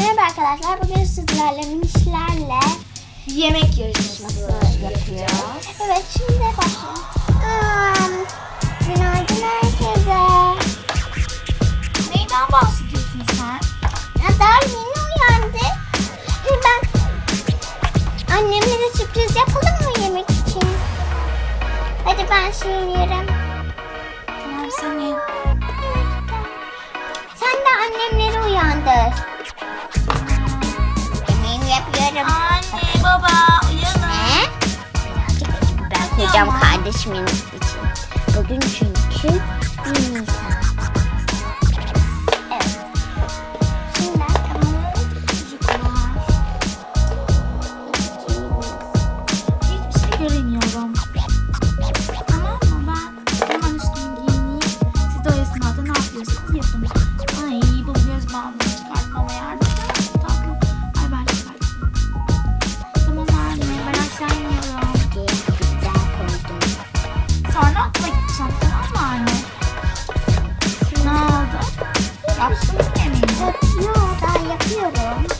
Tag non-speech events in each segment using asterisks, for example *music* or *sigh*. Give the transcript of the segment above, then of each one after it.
Merhaba arkadaşlar. Bugün sizlerle minişlerle Yemek yarışması yapacağız. Evet şimdi başlayalım. Um, günaydın herkese. Neyden bahsediyorsun sen? Ya daha yeni uyandık. Ee, Ben annemle de sürpriz yapalım mı yemek için? Hadi ben şey yerim. Tamam seni. Sen de annemleri uyandır. Anne baba uyanın. Ne? Ben koyacağım kardeşimin için. Bugün çünkü 1 Nisan. Yaptın mı yemeğini? Yok daha yapıyorum.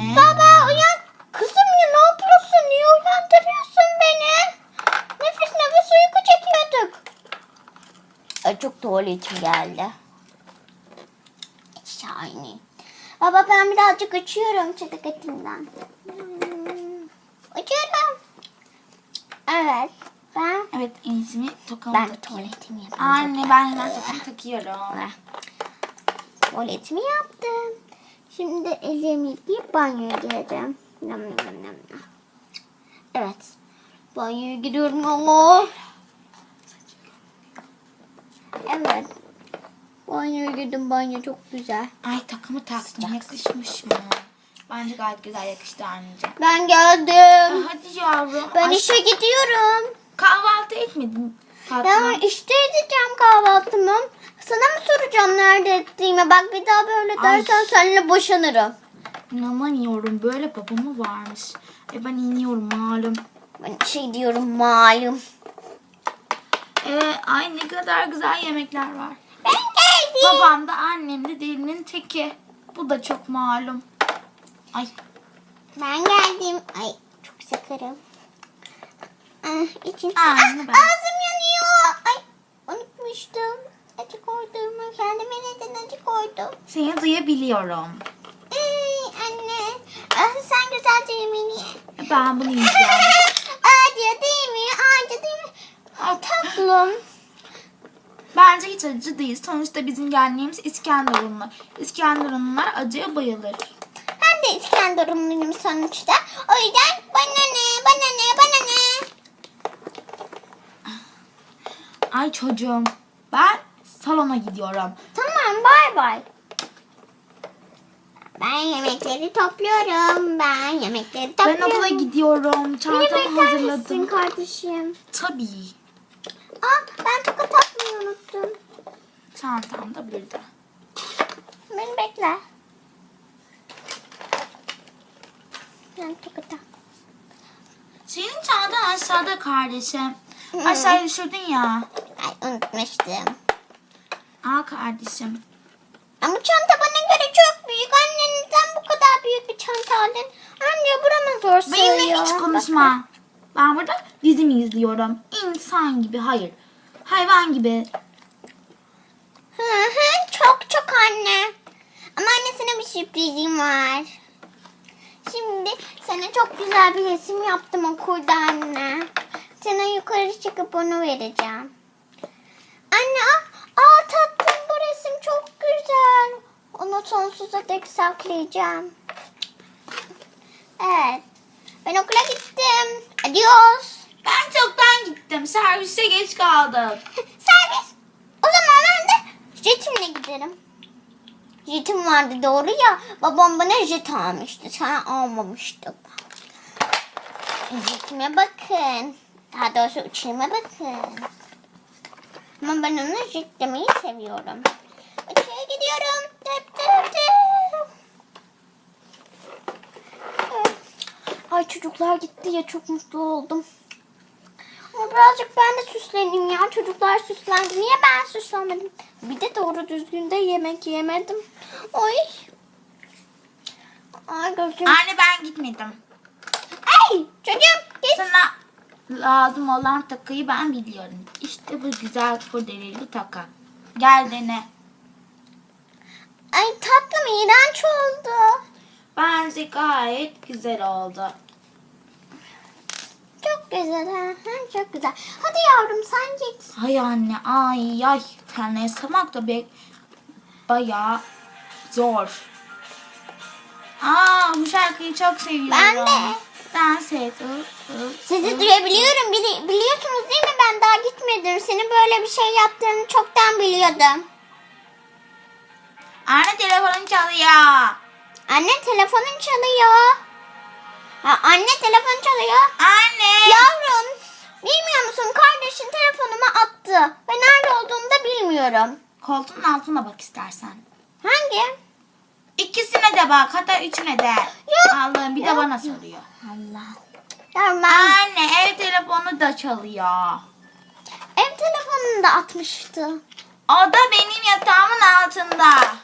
Anne. Baba uyan. Kızım ya ne yapıyorsun? Niye uyandırıyorsun beni? Nefes nefes uyku çekiyorduk. Ay çok tuvaletim geldi. Şahane. Baba ben birazcık uçuyorum çıtıkatımdan. Hmm, Uçuyorum. Evet. Ben Evet en iyisini tokamı ben tuvaletimi yapacağım. Anne ben hemen takımı takıyorum. Tuvaletimi yaptım. Şimdi ellerimi yıkayıp banyoya gireceğim. Nam nam nam. Evet. Banyoya gidiyorum ama. Evet. Banyoya girdim. Banyo çok güzel. Ay takımı taktım. Yakışmış mı? Bence gayet güzel yakıştı anneciğim. Ben geldim. Hadi yavrum. Ben Ay, işe gidiyorum. Kahvaltı etmedin. Ben Tatlım. işte edeceğim kahvaltımı. Sana nerede ettiğimi? Bak bir daha böyle Ay. dersen seninle boşanırım. İnanamıyorum. Böyle baba mı varmış? E ben iniyorum malum. Ben şey diyorum malum. E, ay ne kadar güzel yemekler var. Ben geldim. Babam da annem de delinin teki. Bu da çok malum. Ay Ben geldim. Ay çok sakarım. Ah, için. Aa, Ah, ağzım yanıyor. Ay unutmuştum. Acı koyduğumu kendime neden acı koydum. seni duyabiliyorum. Ay, anne. Ah, sen güzelce yemeğini ye. E, Ben bunu yiyeceğim. *laughs* Acı değil mi? Acı değil mi? Ay, Tatlım. Bence hiç acı değil. Sonuçta bizim geldiğimiz İskenderunlar. İskenderunlar acıya bayılır. Ben de İskenderunluyum sonuçta. O yüzden bana ne, bana ne, bana ne. Ay çocuğum ben salona gidiyorum. Tamam bay bay. Ben yemekleri topluyorum. Ben yemekleri Ben topluyorum. okula gidiyorum. Çantamı bekler misin hazırladım. kardeşim? Tabii. Aa, ben toka takmayı unuttum. Çantam da burada. Beni bekle. Ben toka tak. Senin çantan aşağıda kardeşim. Aşağıya düşürdün ya. Ay unutmuştum. Al kardeşim. Ama çanta bana göre çok büyük. Anne neden bu kadar büyük bir çanta aldın? Anne burama zor Benimle sığıyor. hiç konuşma. Ben burada dizimi izliyorum. İnsan gibi hayır. Hayvan gibi. Hı hı, çok çok anne. Ama anne sana bir sürprizim var. Şimdi sana çok güzel bir resim yaptım okulda anne. Sana yukarı çıkıp onu vereceğim. Anne ah Aa tatlım bu resim çok güzel. Onu sonsuza dek saklayacağım. Evet. Ben okula gittim. Adios. Ben çoktan gittim. Servise geç kaldım. *laughs* Servis. O zaman ben de jetimle giderim. Jetim vardı doğru ya. Babam bana jet almıştı. Sana almamıştım. Jetime bakın. Daha doğrusu uçuruma bakın. Ama ben onu jet demeyi seviyorum. Uçağa gidiyorum. Dıp dıp dıp. Ay çocuklar gitti ya çok mutlu oldum. Ama birazcık ben de süsleneyim ya. Çocuklar süslendi. Niye ben süslenmedim? Bir de doğru düzgün de yemek yemedim. Oy. Ay gözüm. Anne ben gitmedim. Ay çocuğum git. Sana lazım olan takıyı ben biliyorum. İşte bu güzel kurdeleli taka. Gel dene. Ay tatlım iğrenç oldu. Bence gayet güzel oldu. Çok güzel ha. ha, Çok güzel. Hadi yavrum sen git. Hay anne ay ay. Tane yasamak da be bayağı zor. Aa bu şarkıyı çok seviyorum. Ben de. I, ı, Sizi duyabiliyorum. Bili- biliyorsunuz değil mi? Ben daha gitmedim. Senin böyle bir şey yaptığını çoktan biliyordum. Anne telefonun çalıyor. Anne telefonun çalıyor. Ha, anne telefon çalıyor. Anne. Yavrum bilmiyor musun kardeşin telefonumu attı. Ve nerede olduğunu da bilmiyorum. Koltuğun altına bak istersen. Hangi? İkisine de bak hatta üçüne de. Allah'ım bir de bana soruyor. Allah. Ben Anne ev telefonu da çalıyor. ev telefonunu da atmıştı. O da benim yatağımın altında.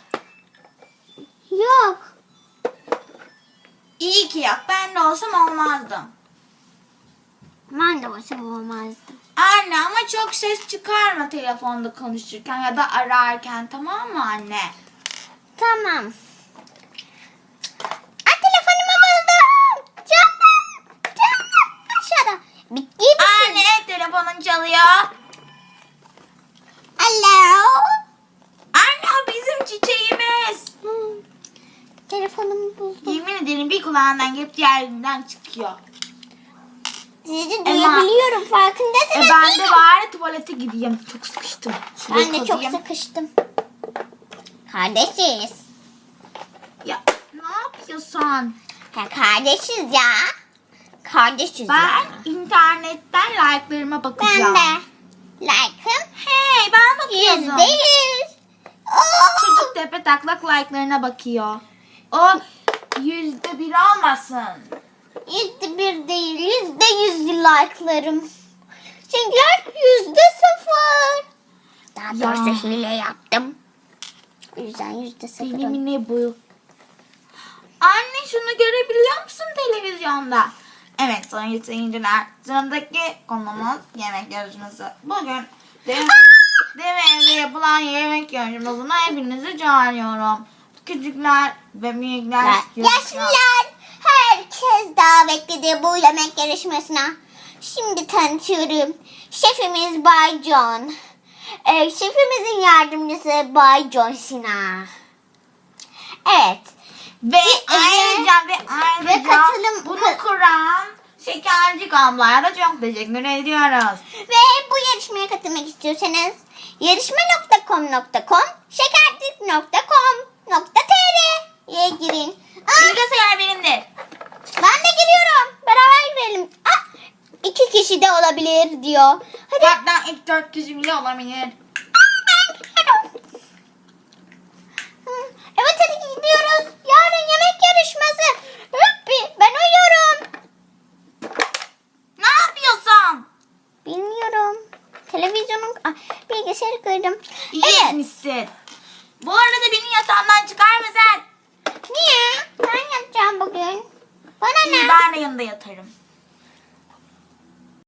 Yok. İyi ki yok. Ben de olsam olmazdım. Ben de başım olmazdı. Anne ama çok ses çıkarma telefonda konuşurken ya da ararken tamam mı anne? Tamam. Ay telefonumu buldum. Canım. Canım. Aşağıda. Bitti misin? Anne ev telefonun çalıyor. Hello. Anne bizim çiçeğimiz. Hmm. Telefonumu buldum. Yemin ederim bir kulağından gelip diğerinden çıkıyor. Sizi duyabiliyorum E farkındasınız ben değil de mi? bari tuvalete gideyim. Çok sıkıştım. Şuraya Ben de çok kazıyım. sıkıştım. Kardeşiz. Ya ne yapıyorsun? Ha, kardeşiz ya. Kardeşiz Ben ya. internetten like'larıma Ben bakacağım. de. Like'ım Hey ben bakıyorum. yüzde yüz. Çocuk tepe taklak like'larına bakıyor. O yüzde bir olmasın. Yüzde bir değil, yüzde yüz like'larım. Çünkü yüzde sıfır. Daha Ya. doğrusu hile yaptım. O yüzden yüzde sıfır. Benim ne bu? Anne şunu görebiliyor musun televizyonda? Evet sayın seyirciler. Sıradaki konumuz yemek yarışması. Bugün dev, dev evde yapılan yemek yarışmasına hepinizi çağırıyorum. Küçükler ve büyükler. Yaşlılar, herkes davetlidir bu yemek yarışmasına. Şimdi tanıtıyorum. Şefimiz Bay John. Ee, şefimizin yardımcısı Bay John Sina. Evet. Ve ayrıca ve ayrıca Ve katılım- bunu kuran Şekercik ablaya da çok teşekkür ediyoruz. Ve bu yarışmaya katılmak istiyorsanız yarışma.com.com şekerlik.com.tr girin. Aa, Bilgisayar benimdir. ben de giriyorum. Beraber girelim. Ah, iki kişi de olabilir diyor. Hadi. Hatta ilk dört kişi bile olabilir. Hı, Evet hadi gidiyoruz. Yarın yemek yarışması. Hüppi ben uyuyorum. Ne yapıyorsun? Bilmiyorum. Televizyonun ah, kırdım. İyi Evet. etmişsin. Bu arada beni yatağımdan çıkar mısın? Niye? Ben yatacağım bugün. Bana İyi ne? ben de yanında yatarım.